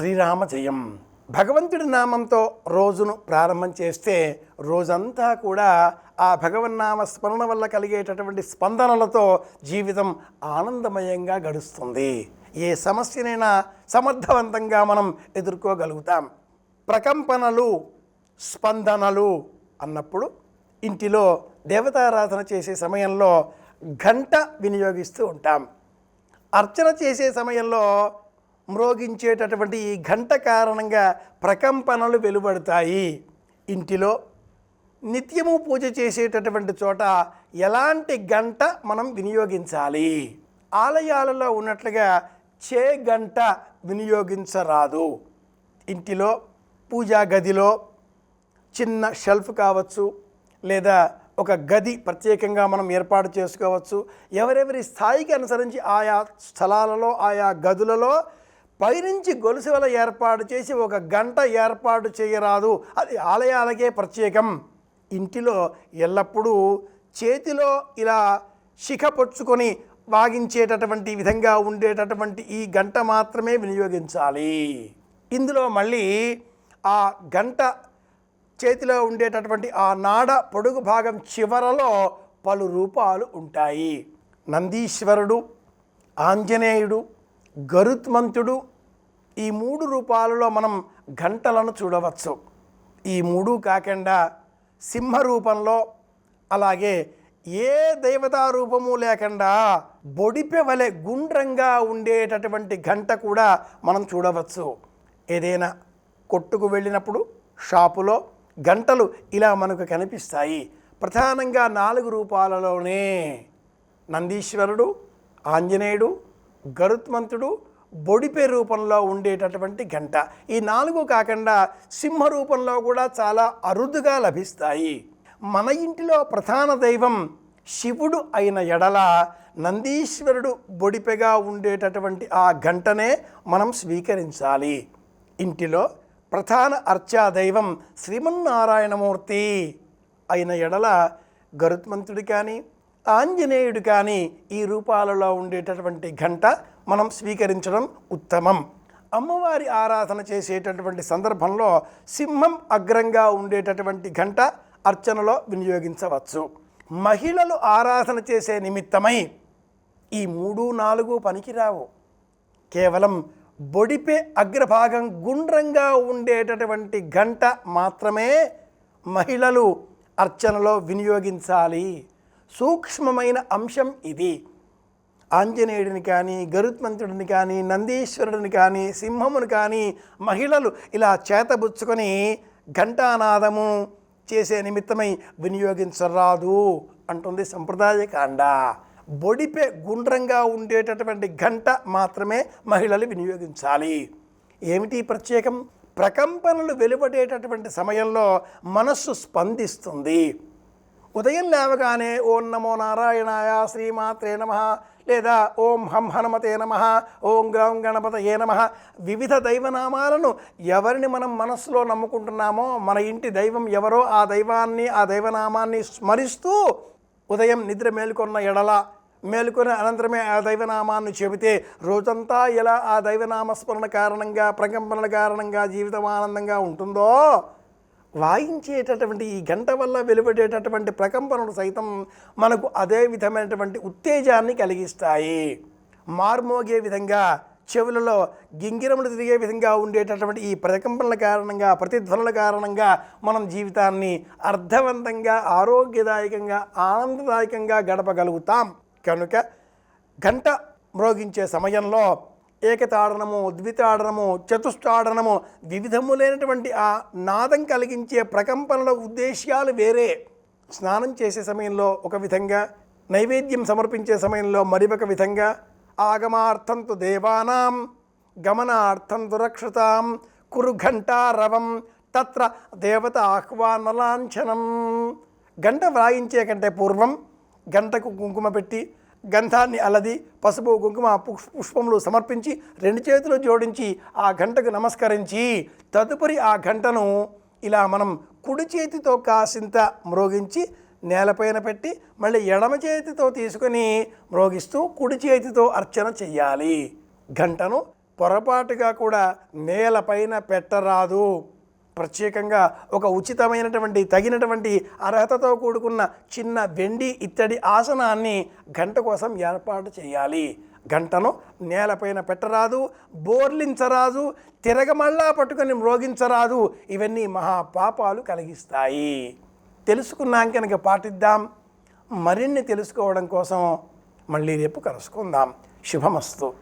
శ్రీరామ జయం భగవంతుడి నామంతో రోజును ప్రారంభం చేస్తే రోజంతా కూడా ఆ భగవన్నామ స్మరణ వల్ల కలిగేటటువంటి స్పందనలతో జీవితం ఆనందమయంగా గడుస్తుంది. ఏ సమస్యనైనా సమర్థవంతంగా మనం ఎదుర్కోగలుగుతాం. ప్రకంపనలు స్పందనలు అన్నప్పుడు ఇంటిలో దేవతారాధన చేసే సమయంలో గంట వినియోగిస్తూ ఉంటాం. అర్చన చేసే సమయంలో మ్రోగించేటటువంటి ఈ గంట కారణంగా ప్రకంపనలు వెలువడతాయి. ఇంటిలో నిత్యము పూజ చేసేటటువంటి చోట ఎలాంటి గంట మనం వినియోగించాలి? ఆలయాలలో ఉన్నట్లుగా చే గంట వినియోగించరాదు. ఇంటిలో పూజా గదిలో చిన్న షెల్ఫ్ కావచ్చు లేదా ఒక గది ప్రత్యేకంగా మనం ఏర్పాటు చేసుకోవచ్చు. ఎవరెవరి స్థాయికి అనుసరించి ఆయా స్థలాలలో ఆయా గదులలో పైనుంచి గొలుసు ఏర్పాటు చేసి ఒక గంట ఏర్పాటు చేయరాదు. అది ఆలయాలకే ప్రత్యేకం. ఇంటిలో ఎల్లప్పుడూ చేతిలో ఇలా శిఖ పొచ్చుకొని వాగించేటటువంటి విధంగా ఉండేటటువంటి ఈ గంట మాత్రమే వినియోగించాలి. ఇందులో మళ్ళీ ఆ గంట చేతిలో ఉండేటటువంటి ఆ నాడ పొడుగు భాగం చివరలో పలు రూపాలు ఉంటాయి. నందీశ్వరుడు ఆంజనేయుడు గరుత్మంతుడు ఈ మూడు రూపాలలో మనం గంటలను చూడవచ్చు. ఈ మూడు కాకుండా సింహ రూపంలో అలాగే ఏ దేవతా రూపము లేకుండా బొడిపె వలె గుండ్రంగా ఉండేటటువంటి గంట కూడా మనం చూడవచ్చు. ఏదైనా కొట్టుకు వెళ్ళినప్పుడు షాపులో గంటలు ఇలా మనకు కనిపిస్తాయి. ప్రధానంగా నాలుగు రూపాలలోనే నందీశ్వరుడు ఆంజనేయుడు గరుత్మంతుడు బొడిపే రూపంలో ఉండేటటువంటి గంట. ఈ నాలుగు కాకుండా సింహ రూపంలో కూడా చాలా అరుదుగా లభిస్తాయి. మన ఇంటిలో ప్రధాన దైవం శివుడు అయిన ఎడల నందీశ్వరుడు బొడిపెగా ఉండేటటువంటి ఆ గంటనే మనం స్వీకరించాలి. ఇంటిలో ప్రధాన అర్చా దైవం శ్రీమన్నారాయణమూర్తి అయిన ఎడల గరుత్మంతుడు కానీ ఆంజనేయుడు కానీ ఈ రూపాలలో ఉండేటటువంటి ఘంట మనం స్వీకరించడం ఉత్తమం. అమ్మవారి ఆరాధన చేసేటటువంటి సందర్భంలో సింహం అగ్రంగా ఉండేటటువంటి ఘంట అర్చనలో వినియోగించవచ్చు. మహిళలు ఆరాధన చేసే నిమిత్తమై ఈ మూడు నాలుగు పనికిరావు. కేవలం బొడిపే అగ్రభాగం గుండ్రంగా ఉండేటటువంటి గంట మాత్రమే మహిళలు అర్చనలో వినియోగించాలి. సూక్ష్మమైన అంశం ఇది. ఆంజనేయుడిని కానీ గరుత్మంతుడిని కానీ నందీశ్వరుడిని కానీ సింహమును కానీ మహిళలు ఇలా చేతబుచ్చుకొని ఘంటానాదము చేసే నిమిత్తమై వినియోగించరాదు అంటుంది సంప్రదాయ కాండ. బొడిపే గుండ్రంగా ఉండేటటువంటి గంట మాత్రమే మహిళలు వినియోగించాలి. ఏమిటి ప్రత్యేకం? ప్రకంపనలు వెలువడేటటువంటి సమయంలో మనస్సు స్పందిస్తుంది. ఉదయం లేవగానే ఓం నమో నారాయణాయ శ్రీమాత్రే నమ లేదా ఓం హం హనుమతే నమ ఓం గ్రాం గణపతయే నమ. వివిధ దైవనామాలను ఎవరిని మనం మనస్సులో నమ్ముకుంటున్నామో మన ఇంటి దైవం ఎవరో ఆ దైవాన్ని ఆ దైవనామాన్ని స్మరిస్తూ ఉదయం నిద్ర మేలుకొన్న ఎడల మేలుకొని అనంతరమే ఆ దైవనామాన్ని చెబితే రోజంతా ఎలా ఆ దైవనామస్మరణ కారణంగా ప్రకంపనల కారణంగా జీవితం ఆనందంగా ఉంటుందో వాయించేటటువంటి ఈ గంట వల్ల వెలువడేటటువంటి ప్రకంపనలు సైతం మనకు అదే విధమైనటువంటి ఉత్తేజాన్ని కలిగిస్తాయి. మార్మోగే విధంగా చెవులలో గింగిరములు తిరిగే విధంగా ఉండేటటువంటి ఈ ప్రకంపనల కారణంగా ప్రతిధ్వనుల కారణంగా మనం జీవితాన్ని అర్థవంతంగా ఆరోగ్యదాయకంగా ఆనందదాయకంగా గడపగలుగుతాం. కనుక గంట మ్రోగించే సమయంలో ఏకతాడనము ద్వితాడనము చతుష్టాడనము వివిధములైనటువంటి ఆ నాదం కలిగించే ప్రకంపనల ఉద్దేశ్యాలు వేరే. స్నానం చేసే సమయంలో ఒక విధంగా నైవేద్యం సమర్పించే సమయంలో మరి ఒక విధంగా ఆగమార్థంతు దేవానాం గమనార్థం రక్షతాం కురు ఘంటారవం తత్ర దేవత ఆహ్వానలాంఛనం. గంట వ్రాయించే కంటే పూర్వం గంటకు కుంకుమ పెట్టి గంధాన్ని అలది పసుపు కుంకుమ పుష్- పుష్పములు సమర్పించి రెండు చేతులు జోడించి ఆ గంటకు నమస్కరించి తదుపరి ఆ గంటను ఇలా మనం కుడి చేతితో కాసింత మ్రోగించి నేలపైన పెట్టి మళ్ళీ ఎడమ చేతితో తీసుకొని మ్రోగిస్తూ కుడి చేతితో అర్చన చెయ్యాలి. గంటను పొరపాటుగా కూడా నేలపైన పెట్టరాదు. ప్రత్యేకంగా ఒక ఉచితమైనటువంటి తగినటువంటి అర్హతతో కూడుకున్న చిన్న వెండి ఇత్తడి ఆసనాన్ని గంట కోసం ఏర్పాటు చేయాలి. గంటను నేలపైన పెట్టరాదు బోర్లించరాదు తిరగమళ్ళా పట్టుకొని మ్రోగించరాదు. ఇవన్నీ మహాపాపాలు కలిగిస్తాయి. తెలుసుకున్నాం కనుక పాటిద్దాం. మరిన్ని తెలుసుకోవడం కోసం మళ్ళీ రేపు కలుసుకుందాం. శుభమస్తు.